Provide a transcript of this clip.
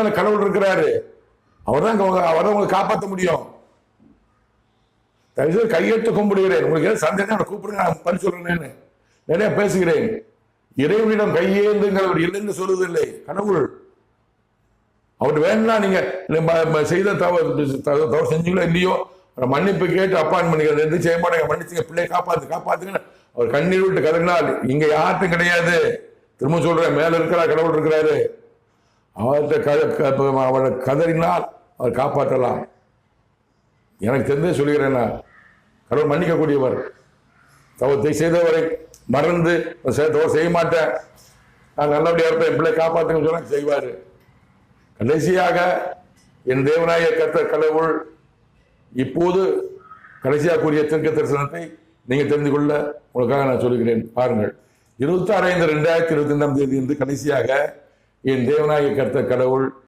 மேல கடவுள் இருக்கிறாரு. அவர் தான் அவர் தான் உங்களை காப்பாற்ற முடியும். தயவுசெய்து கையெழுத்து கும்பிடுகிறேன். உங்களுக்கு ஏதாவது சந்தேகம் கூப்பிடுங்க நான் பதில் சொல்றேன்னு நிறைய பேசுகிறேன். இறைவனிடம் கையேந்துங்கள் இல்லைன்னு சொல்வதில்லை. கடவுள் அவர் வேணா நீங்க செய்த தவறு தவறு செஞ்சீங்களோ இல்லையோ மன்னிப்பு கேட்டு அப்பாயின்மெண்ட் பண்ணிக்கிறது எதுவும் செய்ய மாட்டேங்க மன்னிச்சுங்க பிள்ளையை காப்பாத்து காப்பாத்துங்க அவர் கண்ணீர் விட்டு கதறினால் இங்க யார்ட்டும் கிடையாது. திரும்ப சொல்றேன் மேல இருக்கிறா கடவுள் இருக்கிறாரு. அவர்கிட்ட க- அவரை கதறினால் அவர் காப்பாற்றலாம். எனக்கு தெரிந்தே சொல்லுகிறேன் நான். கடவுள் மன்னிக்கக்கூடியவர். தவத்தை செய்தவரை மறந்து தவறு செய்ய மாட்டேன். நான் நல்லபடியாக இருப்பேன் என் பிள்ளை காப்பாற்றுங்க சொன்னால் செய்வார். கடைசியாக என் தேவநாய கத்த கடவுள் இப்போது கடைசியாக கூறிய தீர்க்க தரிசனத்தை நீங்கள் தெரிந்து கொள்ள உங்களுக்காக நான் சொல்லுகிறேன். பாருங்கள் இருபத்தாறு ஐந்து ரெண்டாயிரத்தி இருபத்தி ரெண்டாம் தேதி என்று கடைசியாக என் தேவனாகிய கர்த்த கடவுள்